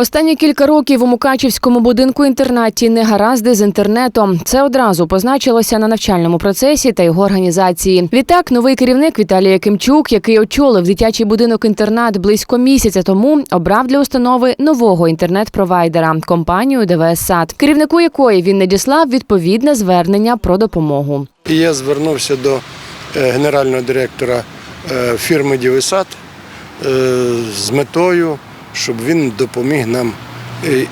Останні кілька років у Мукачівському будинку інтернаті негаразди з інтернетом. Це одразу позначилося на навчальному процесі та його організації. Відтак, новий керівник Віталій Якимчук, який очолив дитячий будинок інтернат близько місяця тому, обрав для установи нового інтернет-провайдера компанію ДВС САД, керівнику якої він надіслав відповідне звернення про допомогу. Я звернувся до е, генерального директора е, фірми Дівисад з метою, щоб він допоміг нам е,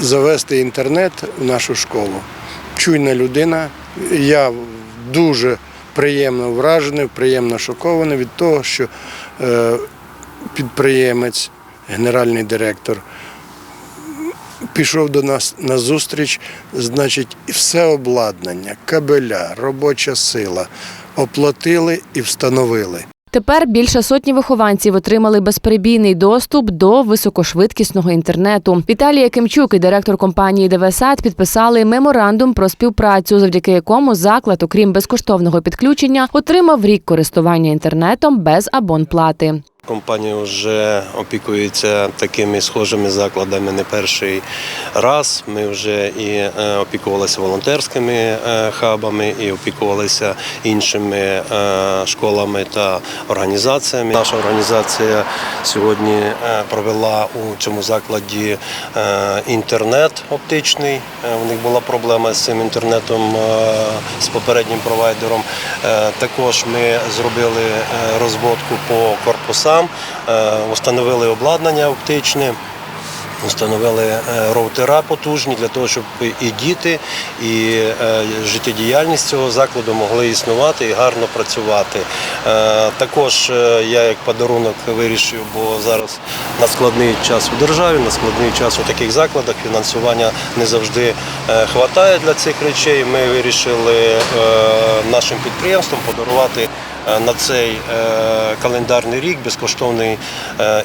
завести інтернет в нашу школу. Чуйна людина. Я дуже приємно вражений, приємно шокований від того, що е, підприємець, генеральний директор пішов до нас на зустріч, значить, все обладнання, кабеля, робоча сила оплатили і встановили. Тепер більше сотні вихованців отримали безперебійний доступ до високошвидкісного інтернету. Віталій Кимчук і директор компанії ДВСАД підписали меморандум про співпрацю, завдяки якому заклад, окрім безкоштовного підключення, отримав рік користування інтернетом без абонплати. Компанія вже опікується такими схожими закладами не перший раз. Ми вже і е, опікувалися волонтерськими е, хабами, і опікувалися іншими е, школами та організаціями. Наша організація сьогодні провела у цьому закладі інтернет оптичний. У них була проблема з цим інтернетом з попереднім провайдером. Також ми зробили розводку по корпусам, е, встановили обладнання оптичне. Встановили е, роутера потужні для того, щоб і діти, і е, життєдіяльність цього закладу могли існувати і гарно працювати. Е, Також я як подарунок вирішив, бо зараз на складний час у державі, на складний час у таких закладах фінансування не завжди вистачає для цих речей. Ми вирішили нашим підприємствам подарувати на цей календарний рік безкоштовний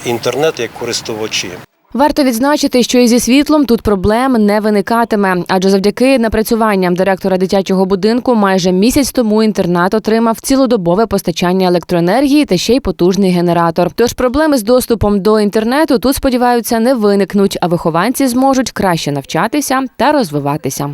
інтернет як користувачі. Варто відзначити, що і зі світлом тут проблем не виникатиме, адже завдяки напрацюванням директора дитячого будинку майже місяць тому інтернат отримав цілодобове постачання електроенергії та ще й потужний генератор. Тож проблеми з доступом до інтернету тут сподіваються не виникнуть, а вихованці зможуть краще навчатися та розвиватися.